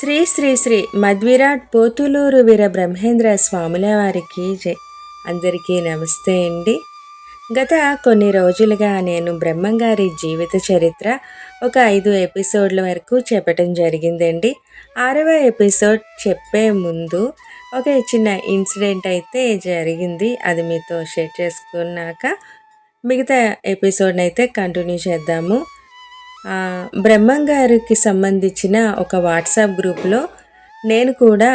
శ్రీ శ్రీ శ్రీ మధ్విరాట్ పోతులూరు వీర బ్రహ్మేంద్ర స్వాముల వారికి జై. అందరికీ నమస్తే అండి. గత కొన్ని రోజులుగా నేను బ్రహ్మంగారి జీవిత చరిత్ర ఒక ఐదు ఎపిసోడ్ల వరకు చెప్పటం జరిగిందండి. ఆరవ ఎపిసోడ్ చెప్పే ముందు ఒక చిన్న ఇన్సిడెంట్ అయితే జరిగింది. అది మీతో షేర్ చేసుకున్నాక మిగతా ఎపిసోడ్ని అయితే కంటిన్యూ చేద్దాము. బ్రహ్మంగారికి బ్రహ్మం గారికి సంబంధించిన ఒక వాట్సాప్ గ్రూప్లో నేను కూడా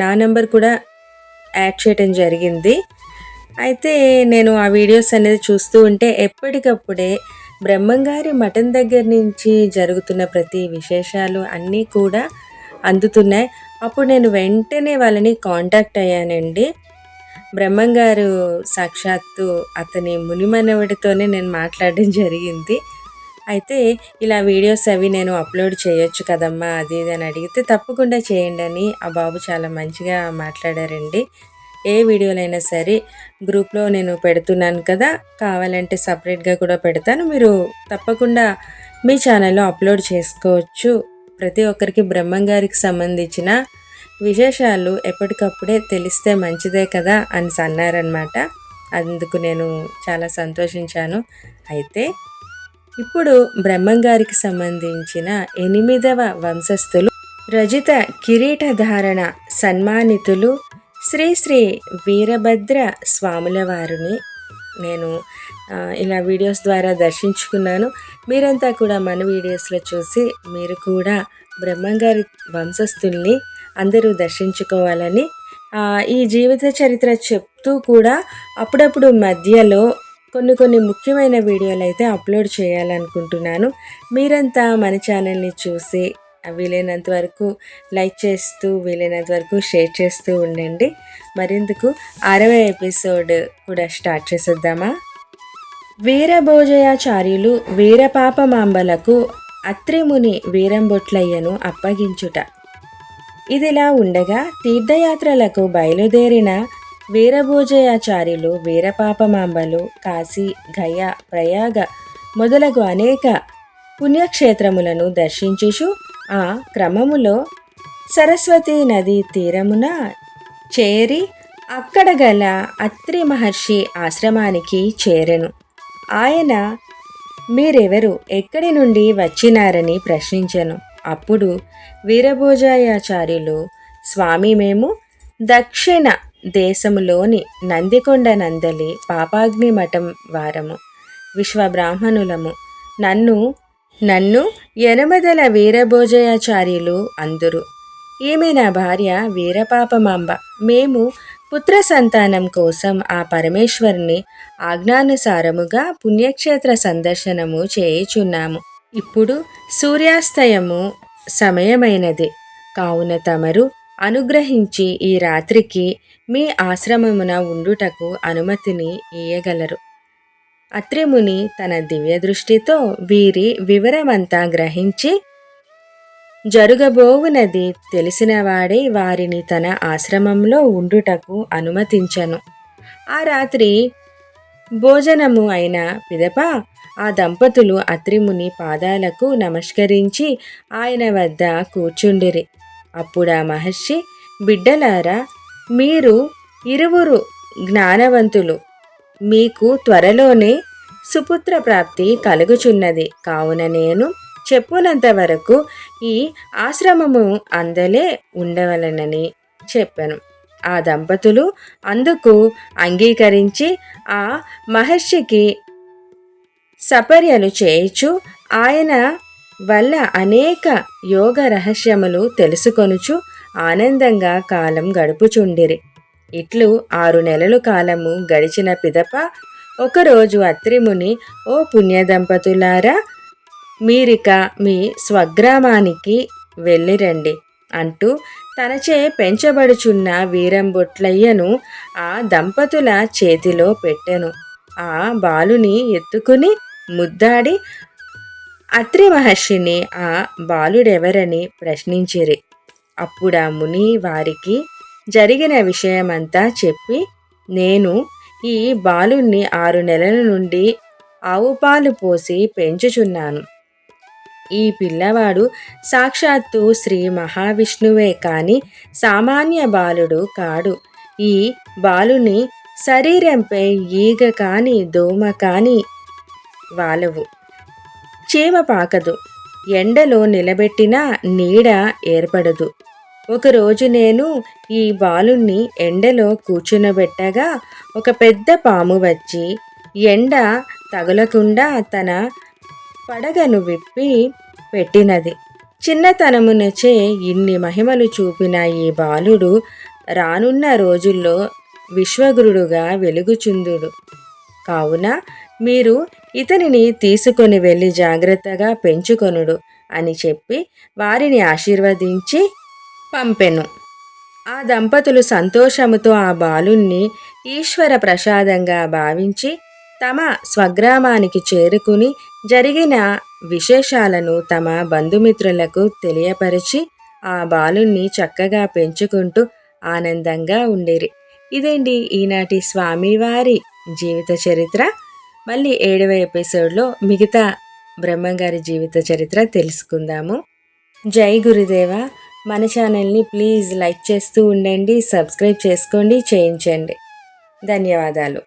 నా నెంబర్ కూడా యాడ్ చేయటం జరిగింది. అయితే నేను ఆ వీడియోస్ అనేది చూస్తూ ఉంటే ఎప్పటికప్పుడే బ్రహ్మంగారి మఠం దగ్గర నుంచి జరుగుతున్న ప్రతి విశేషాలు అన్నీ కూడా అందుతున్నాయి. అప్పుడు నేను వెంటనే వాళ్ళని కాంటాక్ట్ అయ్యానండి. బ్రహ్మంగారు సాక్షాత్తు అతని మునిమనవడితోనే నేను మాట్లాడడం జరిగింది. అయితే ఇలా వీడియోస్ అవి నేను అప్లోడ్ చేయొచ్చు కదమ్మా అది ఇది అని అడిగితే తప్పకుండా చేయండి అని ఆ బాబు చాలా మంచిగా మాట్లాడారండి. ఏ వీడియోలైనా సరే గ్రూప్లో నేను పెడుతున్నాను కదా కావాలంటే సపరేట్గా కూడా పెడతాను. మీరు తప్పకుండా మీ ఛానల్లో అప్లోడ్ చేసుకోవచ్చు. ప్రతి ఒక్కరికి బ్రహ్మం గారికి సంబంధించిన విశేషాలు ఎప్పటికప్పుడే తెలిస్తే మంచిదే కదా అని అన్నారనమాట అందుకు నేను చాలా సంతోషించాను. అయితే ఇప్పుడు బ్రహ్మంగారికి సంబంధించిన ఎనిమిదవ వంశస్థులు రజిత కిరీటధారణ సన్మానితులు శ్రీ శ్రీ వీరభద్ర స్వాముల వారిని నేను ఇలా వీడియోస్ ద్వారా దర్శించుకున్నాను. మీరంతా కూడా మన వీడియోస్లో చూసి మీరు కూడా బ్రహ్మంగారి వంశస్థుల్ని అందరూ దర్శించుకోవాలని ఈ జీవిత చరిత్ర చెప్తూ కూడా అప్పుడప్పుడు మధ్యలో కొన్ని కొన్ని ముఖ్యమైన వీడియోలు అయితే అప్లోడ్ చేయాలనుకుంటున్నాను. మీరంతా మన ఛానల్ని చూసి వీలైనంత వరకు లైక్ చేస్తూ వీలైనంత వరకు షేర్ చేస్తూ ఉండండి. మరిందుకు? అరవై ఎపిసోడ్ కూడా స్టార్ట్ చేసేద్దామా? వీరభోజయాచార్యులు వీరపాపమాంబలకు అత్రిముని వీరంబొట్లయ్యను అప్పగించుట. ఇదిలా ఉండగా తీర్థయాత్రలకు బయలుదేరిన వీరభోజయాచార్యులు వీరపాపమాంబలు కాశీ గయ ప్రయాగ మొదలగు అనేక పుణ్యక్షేత్రములను దర్శించుచు ఆ క్రమములో సరస్వతీ నది తీరమున చేరి అక్కడ గల అత్రి మహర్షి ఆశ్రమానికి చేరెను. ఆయన మీరెవరు ఎక్కడి నుండి వచ్చినారని ప్రశ్నించెను. అప్పుడు వీరభోజాయాచార్యులు స్వామి మేము దక్షిణ దేశములోని నందికొండ నందలి పాపాగ్ని మఠం వారము. విశ్వబ్రాహ్మణులము. నన్ను నన్ను ఎనమదల వీరభోజయాచార్యులు అందురు. ఈమె నా భార్య వీరపాపమాంబ. మేము పుత్ర సంతానం కోసం ఆ పరమేశ్వరుని ఆజ్ఞానుసారముగా పుణ్యక్షేత్ర సందర్శనము చేయుచున్నాము. ఇప్పుడు సూర్యాస్తయము సమయమైనది. కావున తమరు అనుగ్రహించి ఈ రాత్రికి మీ ఆశ్రమమున ఉండుటకు అనుమతిని ఇయ్యగలరు. అత్రిముని తన దివ్య దృష్టితో వీరి వివరమంతా గ్రహించి జరుగబోవునది తెలిసినవాడే వారిని తన ఆశ్రమంలో ఉండుటకు అనుమతించను. ఆ రాత్రి భోజనము అయిన పిదప ఆ దంపతులు అత్రిముని పాదాలకు నమస్కరించి ఆయన వద్ద కూర్చుండిరి. అప్పుడు ఆ మహర్షి బిడ్డలారా మీరు ఇరువురు జ్ఞానవంతులు. మీకు త్వరలోనే సుపుత్ర ప్రాప్తి కలుగుచున్నది. కావున నేను చెప్పునంత వరకు ఈ ఆశ్రమము అందలే ఉండవలనని చెప్పాను. ఆ దంపతులు అందుకు అంగీకరించి ఆ మహర్షికి సపర్యలు చేయుచు ఆయన వల్ల అనేక యోగ రహస్యములు తెలుసుకొనుచు ఆనందంగా కాలం గడుపుచుండిరి. ఇట్లు ఆరు నెలలు కాలము గడిచిన పిదప ఒకరోజు అత్రిముని ఓ పుణ్యదంపతులారా మీరిక మీ స్వగ్రామానికి వెళ్ళిరండి అంటూ తనచే పెంచబడుచున్న వీరంబొట్లయ్యను ఆ దంపతుల చేతిలో పెట్టెను. ఆ బాలుని ఎత్తుకుని ముద్దాడి అత్రి మహర్షిని ఆ బాలుడెవరని ప్రశ్నించిరి. అప్పుడా ముని వారికి జరిగిన విషయమంతా చెప్పి నేను ఈ బాలుణ్ణి ఆరు నెలల నుండి ఆవుపాలు పోసి పెంచుచున్నాను. ఈ పిల్లవాడు సాక్షాత్తు శ్రీ మహావిష్ణువే కాని సామాన్య బాలుడు కాడు. ఈ బాలుని శరీరంపై ఈగ కాని దోమ కాని వాలవు. చీమ పాకదు ఎండలో నిలబెట్టినా నీడ ఏర్పడదు. ఒకరోజు నేను ఈ బాలుణ్ణి ఎండలో కూర్చునబెట్టగా ఒక పెద్ద పాము వచ్చి ఎండ తగులకుండా తన పడగను విప్పి పెట్టినది. చిన్నతనమునచే ఇన్ని మహిమలు చూపిన ఈ బాలుడు రానున్న రోజుల్లో విశ్వగురుడుగా వెలుగుచుందుడు. కావున మీరు ఇతనిని తీసుకొని వెళ్ళి జాగ్రత్తగా పెంచుకొనుడు అని చెప్పి వారిని ఆశీర్వదించి పంపెను. ఆ దంపతులు సంతోషముతో ఆ బాలుణ్ణి ఈశ్వర ప్రసాదంగా భావించి తమ స్వగ్రామానికి చేరుకుని జరిగిన విశేషాలను తమ బంధుమిత్రులకు తెలియపరిచి ఆ బాలుణ్ణి చక్కగా పెంచుకుంటూ ఆనందంగా ఉండేరి. ఇదేంటి? ఈనాటి స్వామివారి జీవిత చరిత్ర? మళ్ళీ ఏడవ ఎపిసోడ్లో మిగతా బ్రహ్మంగారి జీవిత చరిత్ర తెలుసుకుందాము. జై గురుదేవ. మన ఛానల్ని ప్లీజ్ లైక్ చేస్తూ ఉండండి సబ్స్క్రైబ్ చేసుకోండి చేయించండి. ధన్యవాదాలు.